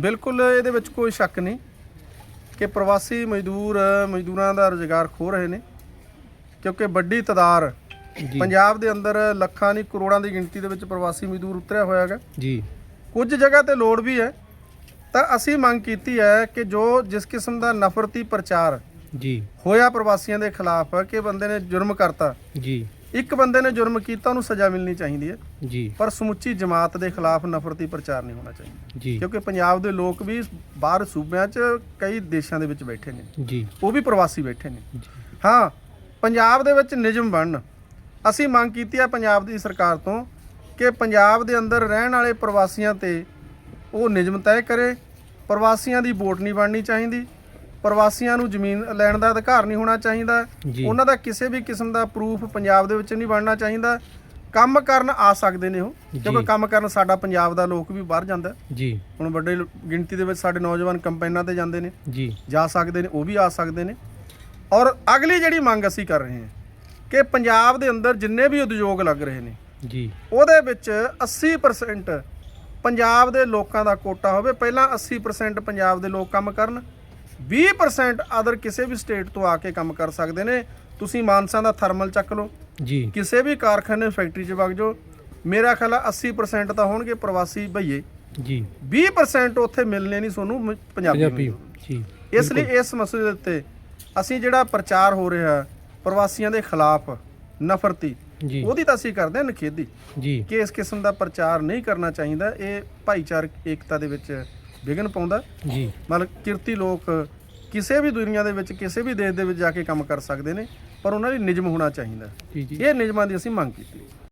ਬਿਲਕੁਲ ਇਹਦੇ ਵਿੱਚ ਕੋਈ ਸ਼ੱਕ ਨਹੀਂ ਕਿ ਪ੍ਰਵਾਸੀ ਮਜ਼ਦੂਰ ਮਜ਼ਦੂਰਾਂ ਦਾ ਰੁਜ਼ਗਾਰ ਖੋ ਰਹੇ ਨੇ ਕਿਉਂਕਿ ਵੱਡੀ ਤਦਾਰ ਪੰਜਾਬ ਦੇ ਅੰਦਰ ਲੱਖਾਂ ਨਹੀਂ ਕਰੋੜਾਂ ਦੀ ਗਿਣਤੀ ਦੇ ਵਿੱਚ ਪ੍ਰਵਾਸੀ ਮਜ਼ਦੂਰ ਉਤਰਿਆ ਹੋਇਆ ਹੈਗਾ। ਜੀ। ਕੁਝ ਜਗ੍ਹਾ ਤੇ ਲੋੜ ਵੀ ਹੈ। ਤਾਂ ਅਸੀਂ ਮੰਗ ਕੀਤੀ ਹੈ ਕਿ ਜੋ ਜਿਸ ਕਿਸਮ ਦਾ ਨਫ਼ਰਤੀ ਪ੍ਰਚਾਰ ਜੀ। ਹੋਇਆ ਪ੍ਰਵਾਸੀਆਂ ਦੇ ਖਿਲਾਫ ਕਿ ਬੰਦੇ ਨੇ ਜੁਰਮ ਕਰਤਾ ਜੀ। ਇੱਕ ਬੰਦੇ ਨੇ ਜੁਰਮ ਕੀਤਾ ਉਹਨੂੰ ਸਜ਼ਾ ਮਿਲਣੀ ਚਾਹੀਦੀ ਹੈ। ਜੀ। ਪਰ ਸਮੁੱਚੀ ਜਮਾਤ ਦੇ ਖਿਲਾਫ ਨਫ਼ਰਤੀ ਪ੍ਰਚਾਰ ਨਹੀਂ ਹੋਣਾ ਚਾਹੀਦਾ। ਜੀ। ਕਿਉਂਕਿ ਪੰਜਾਬ ਦੇ ਲੋਕ ਵੀ ਬਾਹਰ ਸੂਬਿਆਂ 'ਚ ਕਈ ਦੇਸ਼ਾਂ ਦੇ ਵਿੱਚ ਬੈਠੇ ਨੇ। ਜੀ। ਉਹ ਵੀ ਪ੍ਰਵਾਸੀ ਬੈਠੇ ਨੇ। ਹਾਂ ਪੰਜਾਬ ਦੇ ਵਿੱਚ ਨਿਯਮ ਬਣਨ। ਅਸੀਂ ਮੰਗ ਕੀਤੀ ਹੈ ਪੰਜਾਬ ਦੀ ਸਰਕਾਰ ਤੋਂ ਕਿ ਪੰਜਾਬ ਦੇ ਅੰਦਰ ਰਹਿਣ ਵਾਲੇ ਪ੍ਰਵਾਸੀਆਂ ਤੇ ਉਹ ਨਿਯਮ ਤੈਅ ਕਰੇ। ਪ੍ਰਵਾਸੀਆਂ ਦੀ ਵੋਟ ਨਹੀਂ ਬਣਨੀ ਚਾਹੀਦੀ। ਪ੍ਰਵਾਸੀਆਂ ਨੂੰ ਜ਼ਮੀਨ ਲੈਣ ਦਾ ਅਧਿਕਾਰ ਨਹੀਂ ਹੋਣਾ ਚਾਹੀਦਾ। ਜੀ। ਉਹਨਾਂ ਦਾ ਕਿਸੇ ਵੀ ਕਿਸਮ ਦਾ ਪ੍ਰੂਫ ਪੰਜਾਬ ਦੇ ਵਿੱਚ ਨਹੀਂ ਬਣਨਾ ਚਾਹੀਦਾ। ਕੰਮ ਕਰਨ ਆ ਸਕਦੇ ਨੇ ਉਹ। ਕਿਉਂਕਿ ਜੀ। ਕੰਮ ਕਰਨ ਸਾਡਾ ਪੰਜਾਬ ਦਾ ਲੋਕ ਵੀ ਬਾਹਰ ਜਾਂਦਾ। ਜੀ। ਹੁਣ ਵੱਡੇ ਲੋ- ਗਿਣਤੀ ਦੇ ਵਿੱਚ ਸਾਡੇ ਨੌਜਵਾਨ ਕੰਪਾਈਨਾਂ ਤੇ ਜਾਂਦੇ ਨੇ। ਜੀ। ਜਾ ਸਕਦੇ ਨੇ ਉਹ ਵੀ ਆ ਸਕਦੇ ਨੇ। ਔਰ ਅਗਲੀ ਜਿਹੜੀ ਮੰਗ ਅਸੀਂ ਕਰ ਰਹੇ ਹਾਂ ਕਿ ਪੰਜਾਬ ਦੇ ਅੰਦਰ ਜਿੰਨੇ ਵੀ ਉਦਯੋਗ ਲੱਗ ਰਹੇ ਨੇ ਜੀ। ਉਹਦੇ ਵਿੱਚ 80% ਪੰਜਾਬ ਦੇ ਲੋਕਾਂ ਦਾ ਕੋਟਾ ਹੋਵੇ। ਪਹਿਲਾਂ 80% ਪੰਜਾਬ ਦੇ ਲੋਕ ਕੰਮ ਕਰਨ 20% ਅਦਰ ਕਿਸੇ ਵੀ ਸਟੇਟ ਤੋਂ ਆ ਕੇ ਕੰਮ ਕਰ ਸਕਦੇ ਨੇ ਤੁਸੀਂ ਮਾਨਸਾ ਦਾ ਥਰਮਲ ਚੱਕ ਲਓ। ਜੀ। ਕਿਸੇ ਵੀ ਕਾਰਖਾਨੇ ਫੈਕਟਰੀ 'ਚ ਵਗ ਜਾਓ। ਮੇਰਾ ਖਿਆਲ ਆ 80% ਤਾਂ ਹੋਣਗੇ ਪ੍ਰਵਾਸੀ ਭਈਏ। ਜੀ। 20% ਉੱਥੇ ਮਿਲਨੇ ਨਹੀਂ ਤੁਹਾਨੂੰ ਪੰਜਾਬੀ। ਜੀ। ਇਸ ਲਈ ਇਸ ਮਸਲੇ ਦੇ ਉੱਤੇ ਅਸੀਂ ਜਿਹੜਾ ਪ੍ਰਚਾਰ ਹੋ ਰਿਹਾ ਪ੍ਰਵਾਸੀਆਂ ਦੇ ਖਿਲਾਫ ਨਫ਼ਰਤੀ ਜੀ। ਉਹਦੀ ਤਾਂ ਅਸੀਂ ਕਰਦੇ ਹਾਂ ਨਖੇਦੀ ਜੀ। ਕਿ ਇਸ ਕਿਸਮ ਦਾ ਪ੍ਰਚਾਰ ਨਹੀਂ ਕਰਨਾ ਚਾਹੀਦਾ ਇਹ ਭਾਈਚਾਰਕ ਏਕਤਾ ਦੇ ਵਿੱਚ ਵਿਘਨ ਪਾਉਂਦਾ ਜੀ। ਮਤਲਬ ਕਿਰਤੀ ਲੋਕ ਕਿਸੇ ਵੀ ਦੁਨੀਆ ਦੇ ਵਿੱਚ ਕਿਸੇ ਵੀ ਦੇਸ਼ ਦੇ ਵਿੱਚ ਜਾ ਕੇ ਕੰਮ ਕਰ ਸਕਦੇ ਨੇ ਪਰ ਉਹਨਾਂ ਲਈ ਨਿਯਮ ਹੋਣਾ ਚਾਹੀਦਾ ਜੀ ਜੀ। ਇਹ ਨਿਯਮਾਂ ਦੀ ਅਸੀਂ ਮੰਗ ਕੀਤੀ।